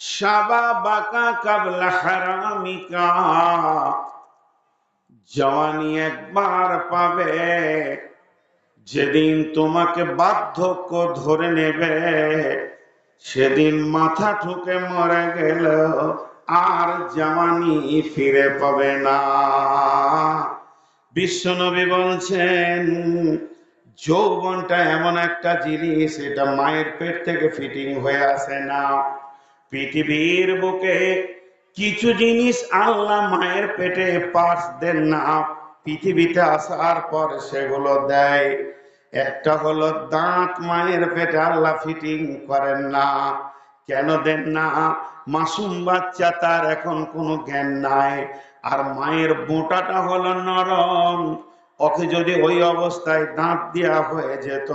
শাবাবাকা কাবলা হারামিকা। জওয়ানি একবার পাবে, যেদিন তোমাকে বার্ধক্য ধরে নেবে, সেদিন মাথা ঠুকে মরে গেল, আর জামানি ফিরে পাবে না। বিশ্বনবী বলছেন, যৌবনটা এমন একটা জিনিস, এটা মায়ের পেট থেকে ফিটিং হয়ে আসে না। পৃথিবীর বুকে কিছু জিনিস আল্লাহ মায়ের পেটে পাস দেন না। পৃথিবীতে আসার পর সেগুলো দেয়। একটা হলো দাঁত মায়ের পেটে আল্লাহ ফিটিং করেন না। কেন দেন না? মাসুম বাচ্চা তার এখন কোনো জ্ঞান নাই। আর মায়ের বোঁটাটা হলো নরম। ওকে যদি ওই অবস্থায় দাঁত দেওয়া হয়ে যেত,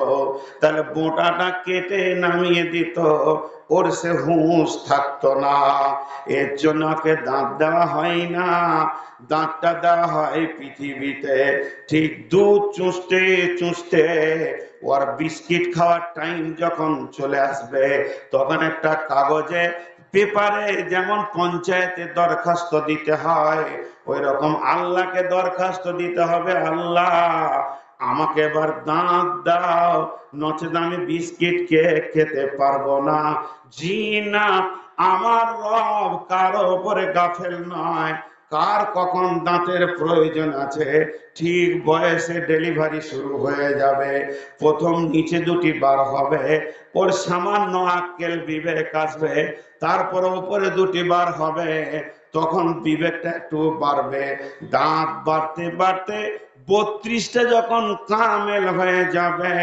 তাহলে বোঁটাটা কেটে নামিয়ে দিত, ওর সে হুঁশ থাকতো না। এর জন্য ওকে দাঁত দেওয়া হয় না। দাঁতটা দেওয়া হয় পৃথিবীতে। ঠিক দুধ চুষতে চুষতে ওর বিস্কিট খাওয়ার টাইম যখন চলে আসবে, তখন একটা কাগজে পেপারে যেমন পঞ্চায়েতে দরখাস্ত দিতে হয় ওই রকম আল্লাহকে দরখাস্ত দিতে হবে, আল্লাহ আমাকে এবার দাঁত দাও নচেত আমি বিস্কিট কে খেতে পারব না। জি না, আমার রব কারও উপরে গাফেল নয়। কার কখন দাঁতের প্রয়োজন আছে? ঠিক বয়সে ডেলিভারি শুরু হয়ে যাবে। প্রথম নিচে দুটি বার হবে। ওর সামান্য আক্কেল বিবেক আসবে। তারপর উপরে দুটি বার হবে। তখন বিবেকটা একটু বাড়বে। দাঁত বাড়তে বাড়তে বত্রিশটা যখন কামেল হয়ে যাবে,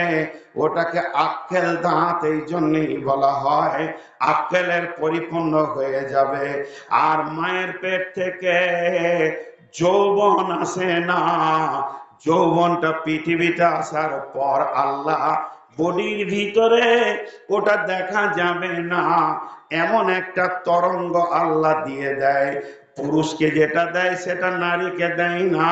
ওটাকে আক্কেল দাঁত এই জন্যই বলা হয়। আক্কেলের পরিপূর্ণ হয়ে যাবে। আর মায়ের পেট থেকে যৌবন আসে না। যৌবনটা পৃথিবীতে আসার পর আল্লাহ বডির ভিতরে ওটা দেখা যাবে না। এমন একটা তরঙ্গ আল্লাহ দিয়ে দেয়। পুরুষকে যেটা দেয় সেটা নারীকে দেয় না।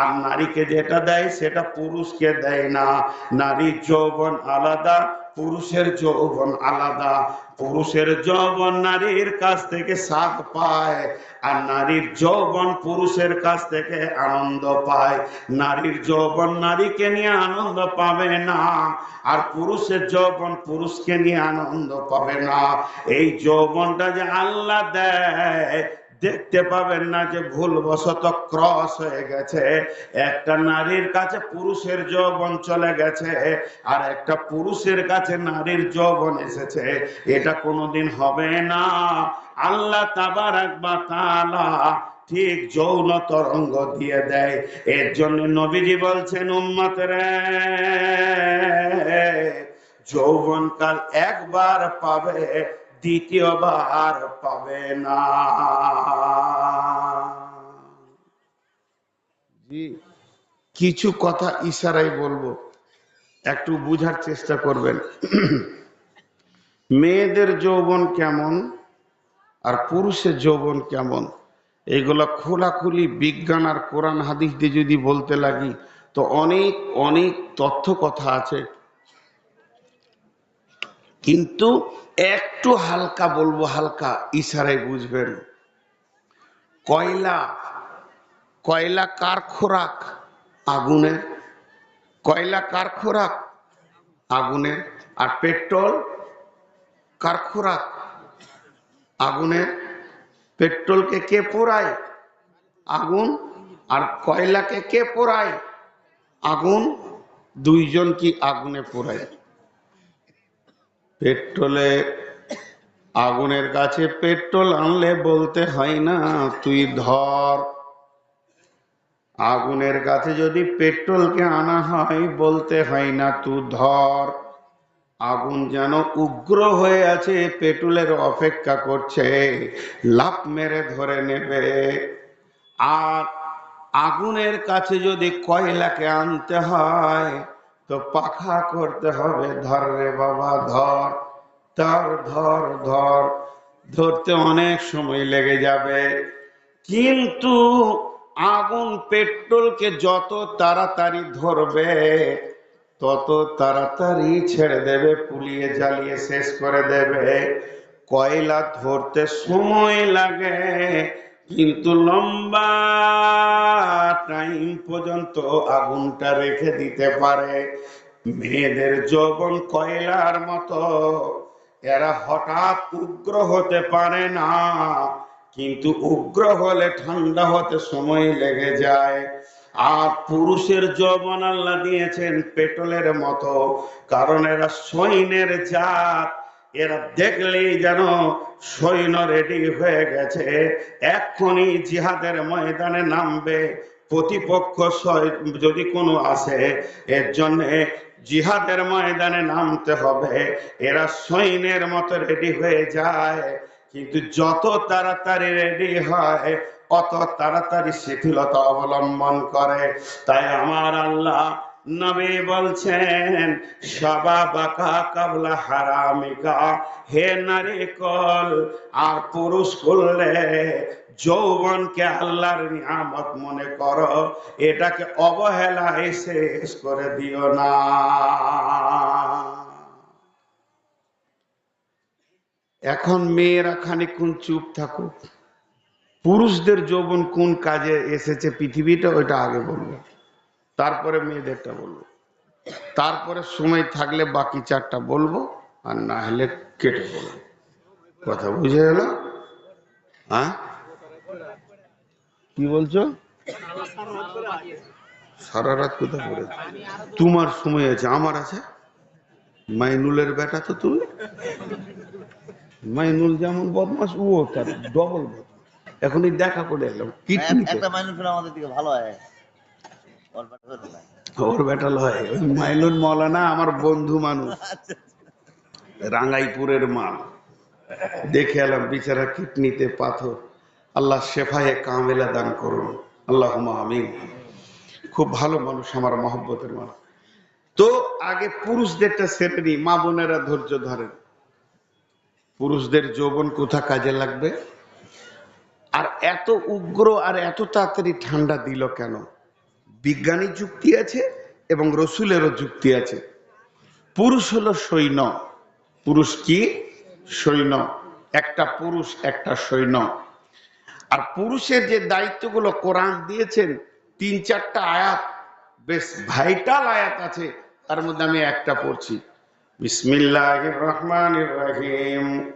আর নারীকে যেটা দেয় সেটা পুরুষকে দেয় না। নারীর যৌবন আলাদা, পুরুষের যৌবন আলাদা। পুরুষের যৌবন নারীর কাছ থেকে সাথ পায়, আর নারীর যৌবন পুরুষের কাছ থেকে আনন্দ পায়। নারীর যৌবন নারীকে নিয়ে আনন্দ পাবে না, আর পুরুষের যৌবন পুরুষকে নিয়ে আনন্দ পাবে না। এই যৌবনটা যে আল্লাহ দেয় দেখতে পাবেন না যে ভুলবশত ক্রস হয়ে গেছে। একটা নারীর কাছে পুরুষের যৌবন চলে গেছে আর একটা পুরুষের কাছে নারীর যৌবন এসেছে। এটা কোনোদিন হবে না। আল্লাহ তাবার একবার তালা ঠিক যৌন তরঙ্গ দিয়ে দেয়। এর জন্য নবীজি বলছেন উম্মত রে যৌবন কাল একবার পাবে দ্বিতীয়বার পাবে না। জি। কিছু কথা ইশারাই বলব একটু বুঝার চেষ্টা করবেন। মেয়েদের যৌবন কেমন আর পুরুষের যৌবন কেমন? এগুলো খোলাখুলি বিজ্ঞান আর কোরআন হাদিস দিয়ে যদি বলতে লাগি তো অনেক অনেক তথ্য কথা আছে। কিন্তু একটু হালকা বলব, হালকা ইশারায় বুঝবেন। কয়লা কয়লা কার খোরাক? আগুনের কয়লা কার খোরাক? আগুনের আর পেট্রোল কার খোরাক? আগুনের পেট্রোলকে কে পোড়ায়? আগুন। আর কয়লাকে কে পোড়ায়? আগুন। দুইজন কি আগুনে পোড়ায়? পেট্রোলে আগুনের কাছে পেট্রোল আনলে বলতে হয় না, তুই ধর। আগুনের কাছে যদি পেট্রোলকে আনা হয়, বলতে হয় না, তুই ধর। আগুন যেন উগ্র হয়ে আছে, পেট্রোলের অপেক্ষা করছে। লাভ মেরে ধরে নেবে। আর আগুনের কাছে যদি কয়লাকে আনতে হয় তো পাখা করতে হবে, ধর রে বাবা, ধর ধর ধর ধর। ধরতে অনেক সময় লেগে যাবে। কিন্তু আগুন, পেট্রোলকে যত তাড়াতাড়ি ধরবে, তত তাড়াতাড়ি ছেড়ে দেবে পুলিয়ে জ্বালিয়ে শেষ করে দেবে। কয়লা ধরতে সময় লাগে কিন্তু লম্বা টাইম পর্যন্ত আগুনটা রেখে দিতে পারে। মেয়েদের যৌবন কয়লার মতো। এরা হঠাৎ উগ্র হতে পারে না, কিন্তু উগ্র হলে ঠান্ডা হতে সময় লেগে যায়। আর পুরুষের যৌবন আল্লাহ দিয়েছেন পেট্রোলের মতো, কারণ এরা সৈন্যের জাত। এরা দেখলেই যেন সৈন্য রেডি হয়ে গেছে। এক্ষুনি জিহাদের ময়দানে নামবে। প্রতিপক্ষ যদি কোনো আসে, এর জন্যে জিহাদের ময়দানে নামতে হবে। এরা সৈন্যের মতো রেডি হয়ে যায়। কিন্তু যত তাড়াতাড়ি রেডি হয়, অত তাড়াতাড়ি শিথিলতা অবলম্বন করে। তাই আমার আল্লাহ নবী বলছেন, সবা বাকা কাবলা হারামিকা, হে নারী কল, আর পুরুষ করলে যৌবনকে আল্লাহর নিয়ামত মনে করো, এটাকে অবহেলায় শেষ করে দিও না। এখন মেয়েরা খানিক্ষণ চুপ থাকুক। পুরুষদের যৌবন কোন কাজে এসেছে পৃথিবীটা ওইটা আগে বলব। তারপরে মেয়েদেরটা বলব। তারপরে সময় থাকলে বাকি চারটা বলব আর না হলে কেটে বলব। কথা বুঝে গেল? হ্যাঁ? কি বলছো? সারা রাত কোথায় পড়ে তোমার সময় আছে আমার আছে? মাইনুলের বেটা তো তুমি? মাইনুল যেমন বদমাস ও তার ডবল বদমাস এখনই দেখা করে এলাম কিডনিতে। একটা মাইনুল আমাদের দিকে ভালো হয়। ওর ব্যাটা ধরে না। ওর বেটা লয় ওই মাইনুল মৌলানা আমার বন্ধু মানুষ। রাঙ্গাইপুরের মাল দেখে এলাম বিচারা কিডনিতে পাথর। আল্লাহ শেফায়ে কামেলা দান করুন। আল্লাহ আমিন। খুব ভালো মানুষ আমার মহব্বতের মানুষ। তো আগে পুরুষদেরটা সেরে নি মা বোনেরা ধৈর্য ধরেন। পুরুষদের যৌবন কোথা কাজে লাগবে? আর এত উগ্র আর এত তাড়াতাড়ি ঠান্ডা দিল কেন? বিজ্ঞানী যুক্তি আছে এবং রসুলেরও যুক্তি আছে। পুরুষ হলো সৈন্য। পুরুষ কি? সৈন্য। একটা পুরুষ, একটা সৈন্য। আর পুরুষের যে দায়িত্বগুলো কোরআন দিয়েছেন, তিন চারটা আয়াত, বেশ ভাইটাল আয়াত আছে, তার মধ্যে আমি একটা পড়ছি। বিসমিল্লাহ রহমান রহিম।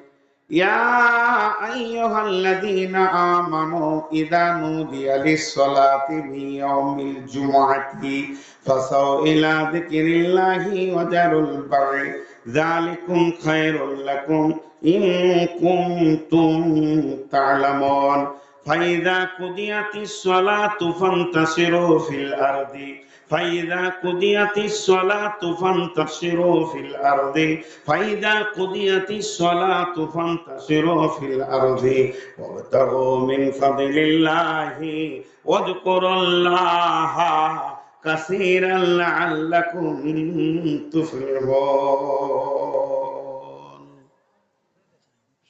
يا أيها الذين آمنوا إذا نودي للصلاة من يوم الجمعة فسعوا إلى ذكر الله وذروا البر ذلكم خير لكم إن كنتم تعلمون فإذا قضيت الصلاة فانتشروا في الأرض فإذا قضيت الصلاة فانتشروا في الأرض فإذا قضيت الصلاة فانتشروا في الأرض وابتغوا من فضل الله واذكروا الله كثيرا لعلكم تفلحون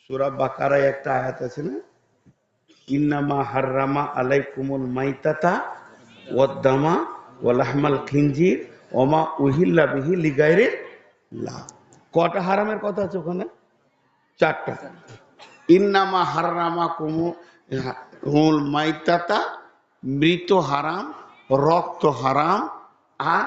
সূরা বাকারায় একটা আয়াত আছে না ইন্নামা হাররামা আলাইকুমুল মাইতাতা ওয়াদ্দামা খিনজির ওমা উহিল্লা বিহি লা। কটা হারামের কথা আছে ওখানে? চারটা। ইন্নামা হাররামা কুমু হুল মাইতাতা, মৃত হারাম, রক্ত হারাম, আর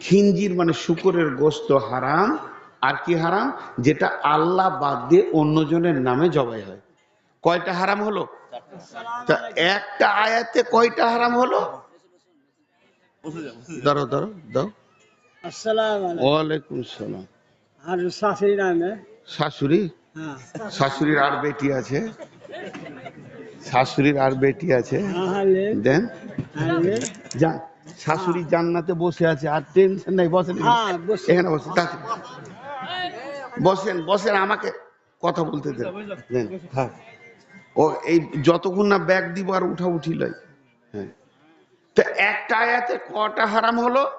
খিঞ্জির মানে শুকরের গোস্ত হারাম। আর কি হারাম? যেটা আল্লাহ বাদ দিয়ে অন্যজনের নামে জবাই হয়। কয়টা হারাম হলো? তা একটা আয়াতে কয়টা হারাম হলো? ধরো দাও ওয়ালাইকুম সালাম। আর শাশুড়ি নামে শাশুড়ি? হ্যাঁ। শাশুড়ির আর বেটি আছে। শাশুড়ির আর বেটি আছে। দেন। শাশুড়ি জান্নাতে বসে আছে আর টেনশন নাই বসেন এখানে। হ্যাঁ বসে এখানে বসেন বসেন বসেন আমাকে কথা বলতে দেন। দেন হ্যাঁ। ও এই যতক্ষণ না ব্যাগ দিব আর উঠা উঠি লয়। হ্যাঁ। তো একটা আয়াতে কটা হারাম হলো?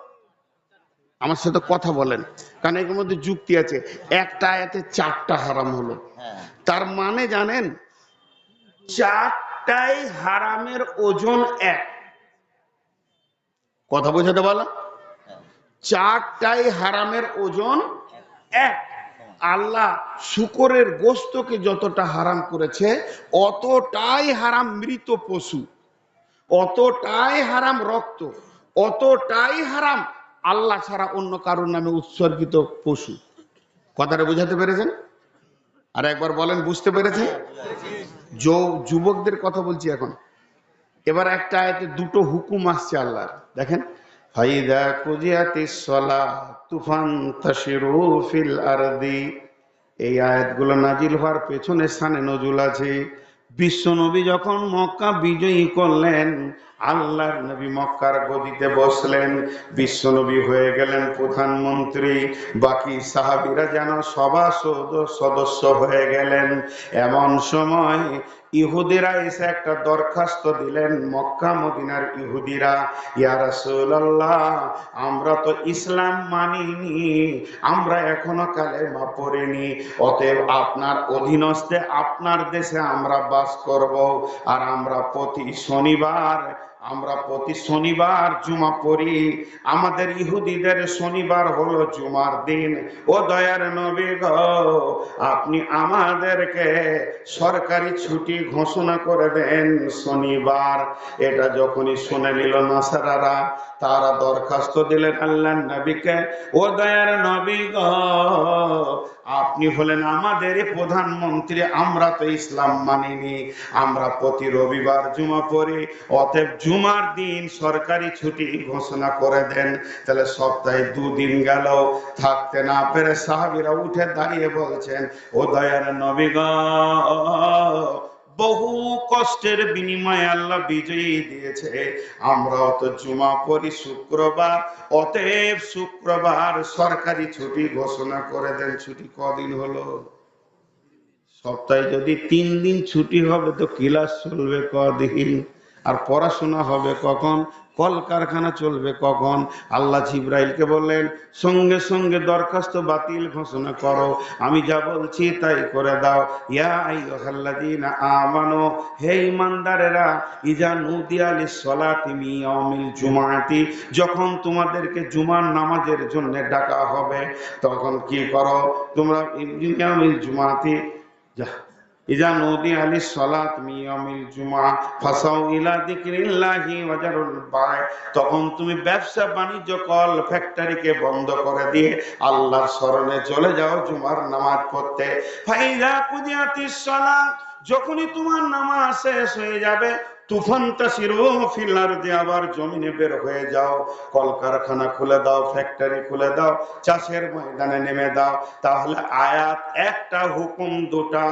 আমার সাথে কথা বলেন কারণ এর মধ্যে যুক্তি আছে। একটা আয়াতে চারটা হারাম হলো। হ্যাঁ। তার মানে জানেন চারটাই হারামের ওজন এক। কথা বোঝাতে বললাম চারটাই হারামের ওজন এক। আল্লাহ শুকরের গোস্তকে যতটা হারাম করেছে অতটাই হারাম মৃত পশু। অতটাই হারাম রক্ত, অতটাই হারাম আল্লাহ ছাড়া অন্য কারোর নামে উৎসর্গিত পশু। কথাটা বুঝাতে পেরেছেন? আর একবার বলেন, বুঝতে পেরেছেন? যৌ- যুবকদের কথা বলছি এখন। এবার একটা আয়তে দুটো হুকুম আসছে আল্লাহর। দেখেন, ফাইদা কুজিয়াতিস সালাহ তুফান তাশিরু ফিল আরদি। এই আয়াতগুলো নাজিল হওয়ার পেছনে স্থানে নজুল আছে। বিশ্ব নবী যখন মক্কা বিজয়ী করলেন, আল্লাহর নবী মক্কার গদিতে বসলেন। বিশ্বনবী হয়ে গেলেন প্রধানমন্ত্রী। বাকি সাহাবিরা যেন সভা সদস্য হয়ে গেলেন। এমন সময় ইহুদিরা এসে একটা দরখাস্ত দিলেন, মক্কা, মদিনার ইহুদিরা ইয়ারসুল্লাহ আমরা তো ইসলাম মানিনি, আমরা এখনও কালে মা পড়িনি, অতএব আপনার অধীনস্থে আপনার দেশে আমরা বাস করব, আর আমরা প্রতি শনিবার আমরা প্রতি শনিবার জুমা পড়ি। আমাদের ইহুদিদের শনিবার হলো জুমার দিন। ও দয়ার নবী গ, আপনি আমাদেরকে সরকারি ছুটি ঘোষণা করে দেন শনিবার। এটা যখনই শুনে নিল নাসারারা তারা দরখাস্ত দিলেন আল্লাহ নবীকে, ও দয়ার নবী গো, আপনি হলেন আমাদের প্রধানমন্ত্রী, আমরা তো ইসলাম মানিনি। আমরা প্রতি রবিবার জুমা পড়ি, অতএব জুমার দিন সরকারি ছুটি ঘোষণা করে দেন। তাহলে সপ্তাহে দুদিন গেল, থাকতে না পেরে সাহাবিরা উঠে দাঁড়িয়ে বলছেন, ও দয়ার নবী গো বহু কষ্টের বিনিময়ে আল্লাহ বিজয়ী দিয়েছে। আমরা তো জুমা পড়ি শুক্রবার, অতএব শুক্রবার সরকারি ছুটি ঘোষণা করে দেন, ছুটি কদিন হলো? সপ্তাহে যদি তিন দিন ছুটি হবে তো ক্লাস চলবে কদিন? আর পড়াশোনা হবে কখন? কলকারখানা চলবে কখন? আল্লাহ জিব্রাইলকে বললেন, সঙ্গে সঙ্গে দরখাস্ত বাতিল ঘোষণা করো, আমি যা বলছি তাই করে দাও। ইয়া আইয়ুহাল্লাযীনা আমানু, হে ঈমানদারেরা ইজা lis-salati min ইয়াউমিল জুমাআতি, যখন তোমাদেরকে জুমার নামাজের জন্য ডাকা হবে, তখন কি করো? তোমরা জুমাআতি যা ইজা নদী আলি সালাত মিয়ামিল জুমা ফাসাও ইলা যিকরিল্লাহি ওয়াজারুল বায় তখন তুমি ব্যবসা বাণিজ্য কল, ফ্যাক্টরিকে বন্ধ করে দিয়ে আল্লাহর স্মরণে চলে যাও জুমার নামাজ পড়তে। ফাইজা কুদিয়াতিস সালাত, যখনই তোমার নামাজ শেষ হয়ে যাবে তুফানটা ফিলার যে আবার জমিনে বের হয়ে যাও। কলকারখানা খুলে দাও ফ্যাক্টরি খুলে দাও, চাষের ময়দানে নেমে দাও। তাহলে আয়াত একটা হুকুম দুটা,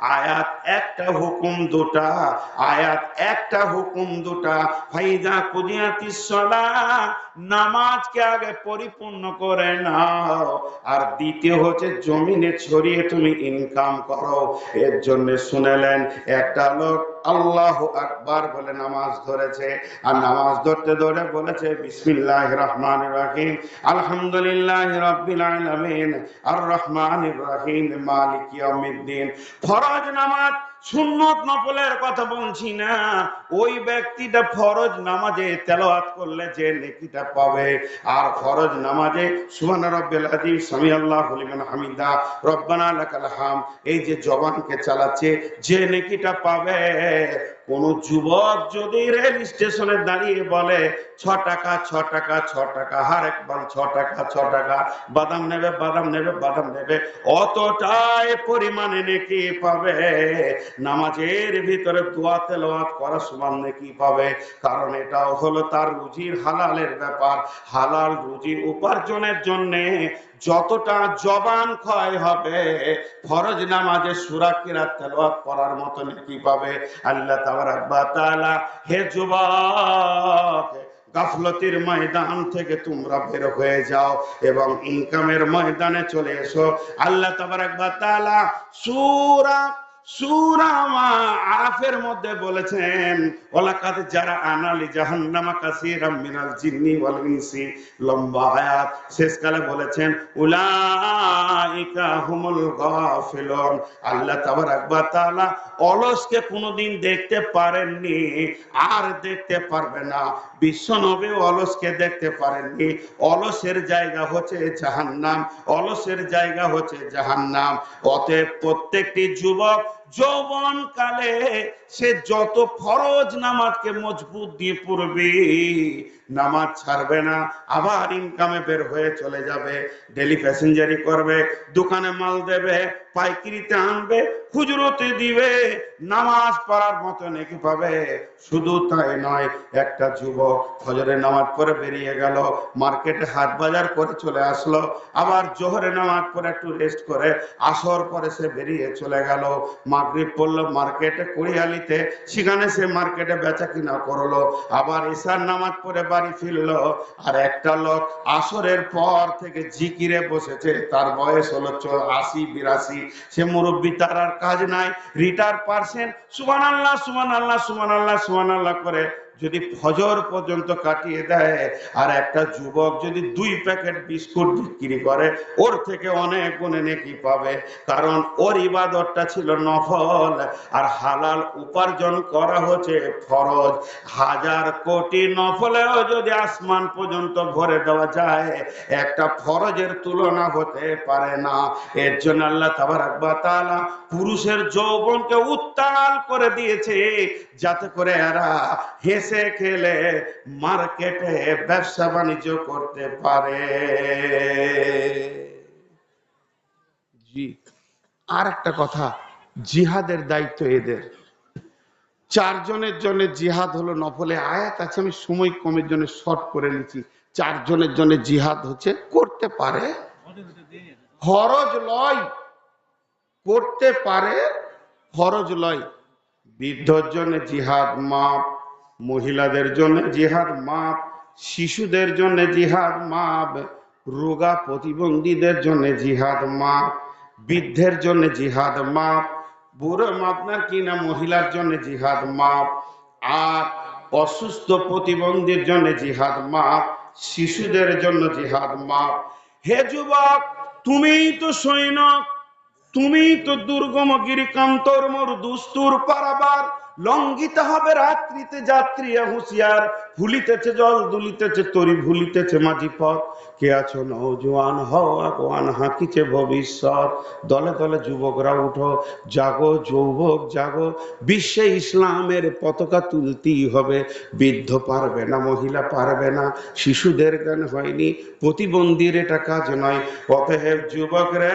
আয়াত একটা হুকুম দুটা, আয়াত একটা হুকুম দুটা। ফাইদা কুদিয়াতিস সালাহ নামাজকে আগে পরিপূর্ণ করে নাও। আর দ্বিতীয় হচ্ছে জমিনে ছড়িয়ে তুমি ইনকাম করো। এর জন্য শুনেলেন, একটা লোক আল্লাহ আকবার বলে নামাজ ধরেছে। আর নামাজ ধরতে ধরে বলেছে বিসমিল্লাহ রহমান রাহিম, আলহামদুলিল্লাহ রাব্বিল আলামিন, আর রহমান রাহিম, মালিক ইয়াউমিদ্দিন। ফরজ নামাজ সুন্নত নফলের কথা বলছি না। ওই ব্যক্তিটা ফরজ নামাজে তেলাওয়াত করলে যে নেকিটা পাবে। আর ফরজ নামাজে, সুবহান রাব্বিল আযীম সামি আল্লাহ লিমান হামিদা, রব্বানা লাকাল হাম, এই যে জবানকে চালাচ্ছে, যে নেকিটা পাবে কোন যুবক যদি রেল স্টেশনে দাঁড়িয়ে বলে, ছ টাকা ছ টাকা ছ টাকা, হার একবার ছ টাকা ছ টাকা, বাদাম নেবে বাদাম নেবে বাদাম নেবে, অতটাই পরিমাণে নেকি পাবে। নামাজের ভিতরে দোয়া তেলাওয়াত করা সমান নেকি পাবে। কারণ এটাও হলো তার রুজির হালালের ব্যাপার। হালাল রুজি উপার্জনের জন্যে যতটা জবান ক্ষয় হবে, ফরজ নামাজে সুরা কিরাত তেলাওয়াত করার মতো নেকি পাবে? আল্লাহ তাবারাক তাআলা হে যুবক, গাফলতির ময়দান থেকে তোমরা বের হয়ে যাও এবং ইনকামের ময়দানে চলে এসো। আল্লাহ তাবারাক তাআলা সূরা আরাফের মধ্যে বলেছেন ওলাকাদ যারা আনালি জাহান্নামা কাসীরাম মিনাল জিন্নি ওয়াল ইনসি। লম্বা আয়াত, শেষকালে বলেছেন, উলাইকা হুমুল গাফিলুন। আল্লাহ তাবারাক ওয়া তাআলা অলসকে কোনোদিন দেখতে পারেননি, আর দেখতে পারবে না। বিশ্ব নবী অলসকে দেখতে পারেননি। অলসের জায়গা হচ্ছে জাহান্নাম, অলসের জায়গা হচ্ছে জাহান্নাম। অতএব প্রত্যেকটি যুবক যৌবন কালে সে যত ফরজ নামাজকে মজবুত দিয়ে পড়বে নামাজ ছাড়বে না, আবার ইনকামে বের হয়ে চলে যাবে ডেলি প্যাসেঞ্জারি করবে, দোকানে মাল দেবে, পাইকারিতে আনবে, খুচরোতে দিবে, নামাজ পড়ার মতো নাকি পাবে। শুধু তাই নয়, একটা যুবক ফজরের নামাজ পড়ে বেরিয়ে গেল, মার্কেটে হাট বাজার করে চলে আসলো, আবার জোহরে নামাজ পড়ে একটু রেস্ট করে আসর পরে সে বেরিয়ে চলে গেল। মাগরিব পড়ল মার্কেটে, কুড়িয়ালিতে, সেখানে সে মার্কেটে বেচা কিনা করল, আবার ঈশার নামাজ পরে পড়ে বাড়ি ফিরলো, আর একটা লোক আসরের পর থেকে জিকিরে বসেছে। তার বয়স হলো আশি, বিরাশি। সে মুরব্বী, তার আর কাজ নাই। রিটায়ার পারসেন সুমান আল্লাহ সুমান আল্লাহ সুমান আল্লাহ সুমান আল্লাহ করে যদি ফজর পর্যন্ত কাটিয়ে দেয়, আর একটা যুবক যদি দুই প্যাকেট বিস্কুট বিক্রি করে, ওর থেকে অনেক গুণে নেকি পাবে, কারণ ওর ইবাদতটা ছিল নফল, আর হালাল উপার্জন করা হচ্ছে ফরজ। হাজার কোটি নফলেও যদি আসমান পর্যন্ত ভরে দেওয়া যায়, একটা ফরজের তুলনা হতে পারে না। এর জন্য আল্লাহ তাবারাক ওয়া পুরুষের যৌবনকে উত্তাল করে দিয়েছে, যাতে করে এরা হেসে খেলে মার্কেটে ব্যবসা বাণিজ্য করতে পারে। জি। আর একটা কথা, জিহাদের দায়িত্ব এদের। চারজনের জন্য জিহাদ হলো নফলে আয়াত আছে, আমি সময় কমের জন্য শর্ট করে নিচ্ছি। চারজনের জন্য জিহাদ হচ্ছে, করতে পারে, ফরজ লয়, করতে পারে, ফরজ লয়। বৃদ্ধর জন্য জিহাদ মাপ মহিলাদের জন্য জিহাদ মাপ, শিশুদের জন্য জিহাদ মাপ, রোগা প্রতিবন্ধীদের জন্য জিহাদ মাপ, বৃদ্ধের জন্য জিহাদ মাপ, বুড়ো আপনার কিনা মহিলার জন্য জিহাদ মাপ, আর অসুস্থ প্রতিবন্ধীর জন্য জিহাদ মাপ, শিশুদের জন্য জিহাদ মাপ। হে যুবক, তুমিই তো সৈনক তুমি তো দুর্গম গিরিকান্তর মোর দুস্তুর পারাবার, লঙ্ঘিতে হবে রাত্রিতে যাত্রী হুঁশিয়ার। ভুলিতেছে জল, দুলিতেছে তরি, ভুলিতেছে মাঝি পথ। কে আছো নৌজওয়ান হও আগোয়ান, হাঁকিছে ভবিষ্যৎ। দলে দলে যুবকরা উঠো, জাগো যৌবক, জাগো। বিশ্বে ইসলামের পতাকা তুলতেই হবে। বৃদ্ধ পারবে না, মহিলা পারবে না, শিশুদের জ্ঞান হয়নি। প্রতিবন্ধীর এটা কাজ নয়। অতএব যুবক রে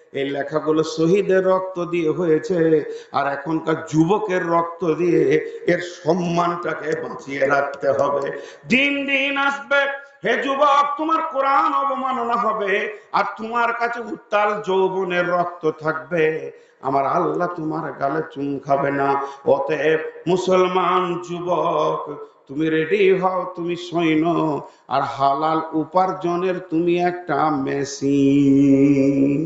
এই লেখাগুলো শহীদের রক্ত দিয়ে হয়েছে, আর এখনকার যুবকের রক্ত দিয়ে এর সম্মানটাকে বাঁচিয়ে রাখতে হবে। দিন দিন আসবে, হে যুবক, তোমার কোরআন অবমাননা হবে, আর তোমার কাছে উত্তাল যৌবনের রক্ত থাকবে। আমার আল্লাহ তোমার গালে চুম খাবে না। অতএব মুসলমান যুবক, তুমি রেডি হও, তুমি সৈন্য, আর হালাল উপার্জনের তুমি একটা মেশিন